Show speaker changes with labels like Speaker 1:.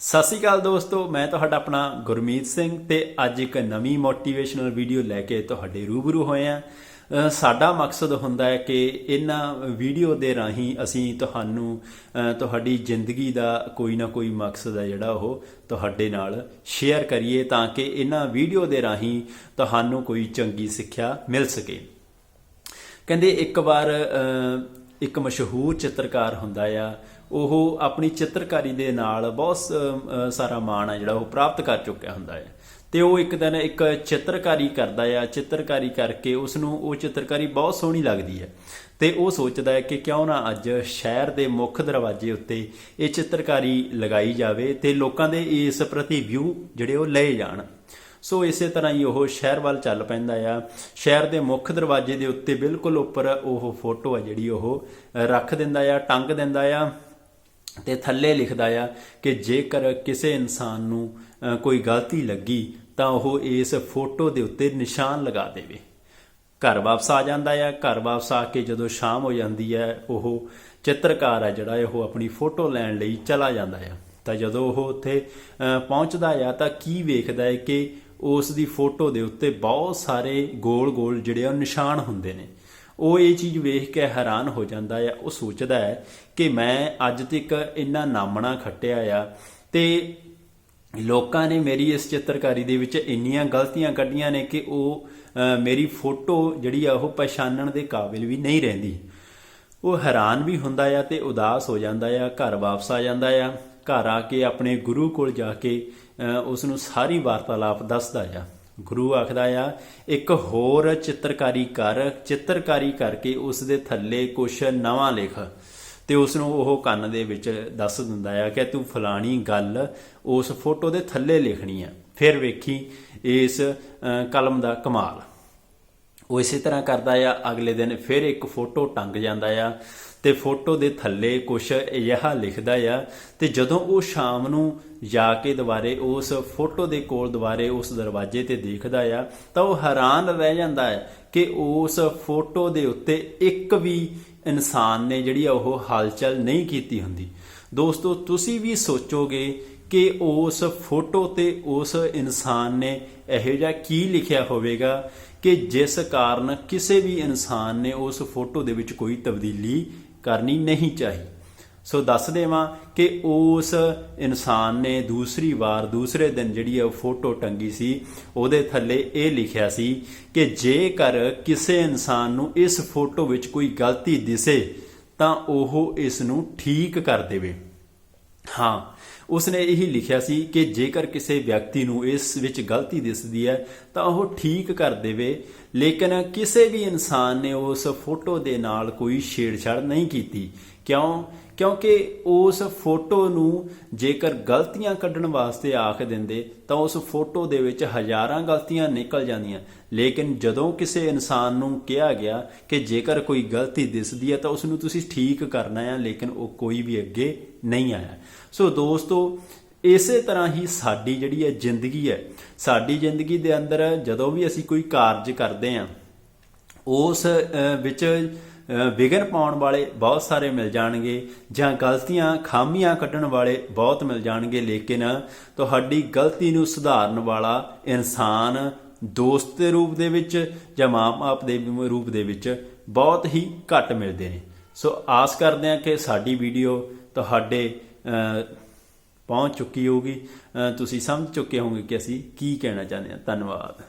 Speaker 1: ਸਤਿ ਸ਼੍ਰੀ ਅਕਾਲ ਦੋਸਤੋ, ਮੈਂ ਤੁਹਾਡਾ ਆਪਣਾ ਗੁਰਮੀਤ ਸਿੰਘ ਤੇ ਅੱਜ ਇੱਕ ਨਵੀਂ ਮੋਟੀਵੇਸ਼ਨਲ ਵੀਡੀਓ ਲੈ ਕੇ ਤੁਹਾਡੇ ਰੂਬਰੂ ਹੋਏ ਆ ਸਾਡਾ ਮਕਸਦ ਹੁੰਦਾ ਹੈ ਕਿ ਇਹਨਾਂ ਵੀਡੀਓ ਦੇ ਰਾਹੀਂ ਅਸੀਂ ਤੁਹਾਨੂੰ ਤੁਹਾਡੀ ਜ਼ਿੰਦਗੀ ਦਾ ਕੋਈ ਨਾ ਕੋਈ ਮਕਸਦ ਹੈ ਜਿਹੜਾ ਉਹ ਤੁਹਾਡੇ ਨਾਲ ਸ਼ੇਅਰ ਕਰੀਏ ਤਾਂ ਕਿ ਇਹਨਾਂ ਵੀਡੀਓ ਦੇ ਰਾਹੀਂ ਤੁਹਾਨੂੰ ਕੋਈ ਚੰਗੀ ਸਿੱਖਿਆ ਮਿਲ ਸਕੇ। ਕਹਿੰਦੇ ਇੱਕ ਵਾਰ ਇੱਕ ਮਸ਼ਹੂਰ ਚਿੱਤਰਕਾਰ ਹੁੰਦਾ ਆ ਉਹ ਆਪਣੀ ਚਿੱਤਰਕਾਰੀ ਦੇ ਨਾਲ ਬਹੁਤ ਸ- ਸਾਰਾ ਮਾਣ ਆ ਜਿਹੜਾ ਉਹ ਪ੍ਰਾਪਤ ਕਰ ਚੁੱਕਿਆ ਹੁੰਦਾ ਹੈ। ਤੇ ਉਹ ਇੱਕ ਦਿਨ ਇੱਕ ਚਿੱਤਰਕਾਰੀ ਕਰਦਾ ਆ, ਚਿੱਤਰਕਾਰੀ ਕਰਕੇ ਉਸ ਨੂੰ ਉਹ ਚਿੱਤਰਕਾਰੀ ਬਹੁਤ ਸੋਹਣੀ ਲੱਗਦੀ ਹੈ। ਤੇ ਉਹ ਸੋਚਦਾ ਹੈ ਕਿ ਕਿਉਂ ਨਾ ਅੱਜ ਸ਼ਹਿਰ ਦੇ ਮੁੱਖ ਦਰਵਾਜ਼ੇ ਉੱਤੇ ਇਹ ਚਿੱਤਰਕਾਰੀ ਲਗਾਈ ਜਾਵੇ ਤੇ ਲੋਕਾਂ ਦੇ ਇਸ ਪ੍ਰਤੀ ਵਿਊ ਜਿਹੜੇ ਉਹ ਲਏ ਜਾਣ। ਸੋ ਇਸੇ ਤਰ੍ਹਾਂ ਹੀ ਉਹ ਸ਼ਹਿਰ ਵੱਲ ਚੱਲ ਪੈਂਦਾ ਆ। ਸ਼ਹਿਰ ਦੇ ਮੁੱਖ ਦਰਵਾਜ਼ੇ ਦੇ ਉੱਤੇ ਬਿਲਕੁਲ ਉੱਪਰ ਉਹ ਫੋਟੋ ਆ ਜਿਹੜੀ ਉਹ ਰੱਖ ਦਿੰਦਾ ਆ, ਟੰਗ ਦਿੰਦਾ ਆ। ਤੇ ਥੱਲੇ ਲਿਖਦਾ ਆ ਕਿ ਜੇਕਰ ਕਿਸੇ ਇਨਸਾਨ ਨੂੰ ਕੋਈ ਗਲਤੀ ਲੱਗੀ, ਤਾਂ ਉਹ ਇਸ ਫੋਟੋ ਦੇ ਉੱਤੇ ਨਿਸ਼ਾਨ ਲਗਾ ਦੇਵੇ। ਘਰ ਵਾਪਸ ਆ ਜਾਂਦਾ ਆ। ਘਰ ਵਾਪਸ ਆ ਕੇ ਜਦੋਂ ਸ਼ਾਮ ਹੋ ਜਾਂਦੀ ਹੈ ਉਹ ਚਿੱਤਰਕਾਰ ਆ ਜਿਹੜਾ, ਉਹ ਆਪਣੀ ਫੋਟੋ ਲੈਣ ਲਈ ਚਲਾ ਜਾਂਦਾ ਆ। ਤਾਂ ਜਦੋਂ ਉਹ ਉੱਥੇ ਪਹੁੰਚਦਾ ਆ, ਤਾਂ ਕੀ ਵੇਖਦਾ ਹੈ ਕਿ ਉਸ ਦੀ ਫੋਟੋ ਦੇ ਉੱਤੇ ਬਹੁਤ ਸਾਰੇ ਗੋਲ-ਗੋਲ ਜਿਹੜੇ ਆ, ਉਹ ਨਿਸ਼ਾਨ ਹੁੰਦੇ ਨੇ। ਉਹ ਇਹ ਚੀਜ਼ ਵੇਖ ਕੇ ਹੈਰਾਨ ਹੋ ਜਾਂਦਾ ਆ ਉਹ ਸੋਚਦਾ ਹੈ ਕਿ ਮੈਂ ਅੱਜ ਤੱਕ ਇੰਨਾ ਨਾਮਣਾ ਖੱਟਿਆ ਆ ਤੇ ਲੋਕਾਂ ਨੇ ਮੇਰੀ ਇਸ ਚਿੱਤਰਕਾਰੀ ਦੇ ਵਿੱਚ ਇੰਨੀਆਂ ਗਲਤੀਆਂ ਕੱਢੀਆਂ ਨੇ ਕਿ ਉਹ ਮੇਰੀ ਫੋਟੋ ਜਿਹੜੀ ਆ, ਉਹ ਪਛਾਣਨ ਦੇ ਕਾਬਿਲ ਵੀ ਨਹੀਂ ਰਹਿੰਦੀ। ਉਹ ਹੈਰਾਨ ਵੀ ਹੁੰਦਾ ਆ ਤੇ ਉਦਾਸ ਹੋ ਜਾਂਦਾ ਆ, ਘਰ ਵਾਪਸ ਆ ਜਾਂਦਾ ਆ, ਘਰ ਆ ਕੇ ਆਪਣੇ ਗੁਰੂ ਕੋਲ ਜਾ ਕੇ ਉਸ ਨੂੰ ਸਾਰੀ ਵਾਰਤਾਲਾਪ ਦੱਸਦਾ ਆ। ਗੁਰੂ ਆਖਦਾ ਆ, ਇੱਕ ਹੋਰ ਚਿੱਤਰਕਾਰੀ ਕਰ, ਚਿੱਤਰਕਾਰੀ ਕਰਕੇ ਉਸ ਦੇ ਥੱਲੇ ਕੁਛ ਨਵਾਂ ਲਿਖ। ਤੇ ਉਸ ਨੂੰ ਉਹ ਕੰਨ ਦੇ ਵਿੱਚ ਦੱਸ ਦਿੰਦਾ ਆ ਕਿ ਤੂੰ ਫਲਾਣੀ ਗੱਲ ਉਸ ਫੋਟੋ ਦੇ ਥੱਲੇ ਲਿਖਣੀ ਆ। ਫਿਰ ਵੇਖੀ ਇਸ ਕਲਮ ਦਾ ਕਮਾਲ। ਉਹ ਇਸੇ ਤਰ੍ਹਾਂ ਕਰਦਾ ਆ, ਅਗਲੇ ਦਿਨ ਫਿਰ ਇੱਕ ਫੋਟੋ ਟੰਗ ਜਾਂਦਾ ਆ ਤੇ ਫੋਟੋ ਦੇ ਥੱਲੇ ਕੁਛ ਅਜਿਹਾ ਲਿਖਦਾ ਆ ਤੇ ਜਦੋਂ ਉਹ ਸ਼ਾਮ ਨੂੰ ਜਾ ਕੇ ਦੁਬਾਰੇ ਉਸ ਫੋਟੋ ਦੇ ਕੋਲ ਦੁਬਾਰੇ ਉਸ ਦਰਵਾਜ਼ੇ ਤੇ ਦੇਖਦਾ ਆ, ਤਾਂ ਉਹ ਹੈਰਾਨ ਰਹਿ ਜਾਂਦਾ ਹੈ ਕਿ ਉਸ ਫੋਟੋ ਦੇ ਉੱਤੇ ਇੱਕ ਵੀ ਇਨਸਾਨ ਨੇ ਜਿਹੜੀ ਆ ਉਹ ਹਲਚਲ ਨਹੀਂ ਕੀਤੀ ਹੁੰਦੀ। ਦੋਸਤੋ, ਤੁਸੀਂ ਵੀ ਸੋਚੋਗੇ ਕਿ ਉਸ ਫੋਟੋ ਤੇ ਉਸ ਇਨਸਾਨ ਨੇ ਇਹੋ ਜਿਹਾ ਕੀ ਲਿਖਿਆ ਹੋਵੇਗਾ ਕਿ ਜਿਸ ਕਾਰਨ ਕਿਸੇ ਵੀ ਇਨਸਾਨ ਨੇ ਉਸ ਫੋਟੋ ਦੇ ਵਿੱਚ ਕੋਈ ਤਬਦੀਲੀ ਕਰਨੀ ਨਹੀਂ ਚਾਹੀ। ਸੋ ਦੱਸ ਦੇਵਾਂ ਕਿ ਉਸ ਇਨਸਾਨ ਨੇ ਦੂਸਰੀ ਵਾਰ, ਦੂਸਰੇ ਦਿਨ ਜਿਹੜੀ ਉਹ ਫੋਟੋ ਟੰਗੀ ਸੀ, ਉਹਦੇ ਥੱਲੇ ਇਹ ਲਿਖਿਆ ਸੀ ਕਿ ਜੇਕਰ ਕਿਸੇ ਇਨਸਾਨ ਨੂੰ ਇਸ ਫੋਟੋ ਵਿੱਚ ਕੋਈ ਗਲਤੀ ਦਿਸੇ ਤਾਂ ਉਹ ਇਸ ਨੂੰ ਠੀਕ ਕਰ ਦੇਵੇ। ਹਾਂ, ਉਸਨੇ ਇਹੀ ਲਿਖਿਆ ਸੀ ਕਿ ਜੇਕਰ ਕਿਸੇ ਵਿਅਕਤੀ ਨੂੰ ਇਸ ਵਿੱਚ ਗਲਤੀ ਦਿਸਦੀ ਹੈ, ਤਾਂ ਉਹ ਠੀਕ ਕਰ ਦੇਵੇ, ਲੇਕਿਨ ਕਿਸੇ ਵੀ ਇਨਸਾਨ ਨੇ ਉਸ ਫੋਟੋ ਦੇ ਨਾਲ ਕੋਈ ਛੇੜਛਾੜ ਨਹੀਂ ਕੀਤੀ। ਕਿਉਂ? ਕਿਉਂਕਿ ਉਸ ਫੋਟੋ ਨੂੰ ਜੇਕਰ ਗਲਤੀਆਂ ਕੱਢਣ ਵਾਸਤੇ ਆਖ ਦਿੰਦੇ, ਤਾਂ ਉਸ ਫੋਟੋ ਦੇ ਵਿੱਚ ਹਜ਼ਾਰਾਂ ਗਲਤੀਆਂ ਨਿਕਲ ਜਾਂਦੀਆਂ। ਲੇਕਿਨ ਜਦੋਂ ਕਿਸੇ ਇਨਸਾਨ ਨੂੰ ਕਿਹਾ ਗਿਆ ਕਿ ਜੇਕਰ ਕੋਈ ਗਲਤੀ ਦਿਸਦੀ ਹੈ, ਤਾਂ ਉਸ ਨੂੰ ਤੁਸੀਂ ਠੀਕ ਕਰਨਾ ਹੈ, ਲੇਕਿਨ ਉਹ ਕੋਈ ਵੀ ਅੱਗੇ ਨਹੀਂ ਆਇਆ। ਸੋ ਦੋਸਤੋ, ਇਸੇ ਤਰ੍ਹਾਂ ਹੀ ਸਾਡੀ ਜਿਹੜੀ ਹੈ ਜ਼ਿੰਦਗੀ ਹੈ, ਸਾਡੀ ਜ਼ਿੰਦਗੀ ਦੇ ਅੰਦਰ ਜਦੋਂ ਵੀ ਅਸੀਂ ਕੋਈ ਕਾਰਜ ਕਰਦੇ ਹਾਂ, ਉਸ ਵਿੱਚ ਅ, ਵਿਘਨ ਪਾਉਣ ਵਾਲੇ ਬਹੁਤ ਸਾਰੇ ਮਿਲ ਜਾਣਗੇ ਜਾਂ ਗਲਤੀਆਂ ਖਾਮੀਆਂ ਕੱਢਣ ਵਾਲੇ ਬਹੁਤ ਮਿਲ ਜਾਣਗੇ ਲੇਕਿਨ ਤੁਹਾਡੀ ਗਲਤੀ ਨੂੰ ਸੁਧਾਰਨ ਵਾਲਾ ਇਨਸਾਨ ਦੋਸਤ ਦੇ ਰੂਪ ਦੇ ਵਿੱਚ ਜਾਂ ਮਾਂ-ਬਾਪ ਦੇ ਰੂਪ ਦੇ ਵਿੱਚ ਬਹੁਤ ਹੀ ਘੱਟ ਮਿਲਦੇ ਨੇ। ਸੋ ਆਸ ਕਰਦੇ ਹਾਂ ਕਿ ਸਾਡੀ ਵੀਡੀਓ ਤੁਹਾਡੇ ਪਹੁੰਚ ਚੁੱਕੀ ਹੋਊਗੀ। ਤੁਸੀਂ ਸਮਝ ਚੁੱਕੇ ਹੋਵੋਗੇ ਕਿ ਅਸੀਂ ਕੀ ਕਹਿਣਾ ਚਾਹੁੰਦੇ ਹਾਂ। ਧੰਨਵਾਦ।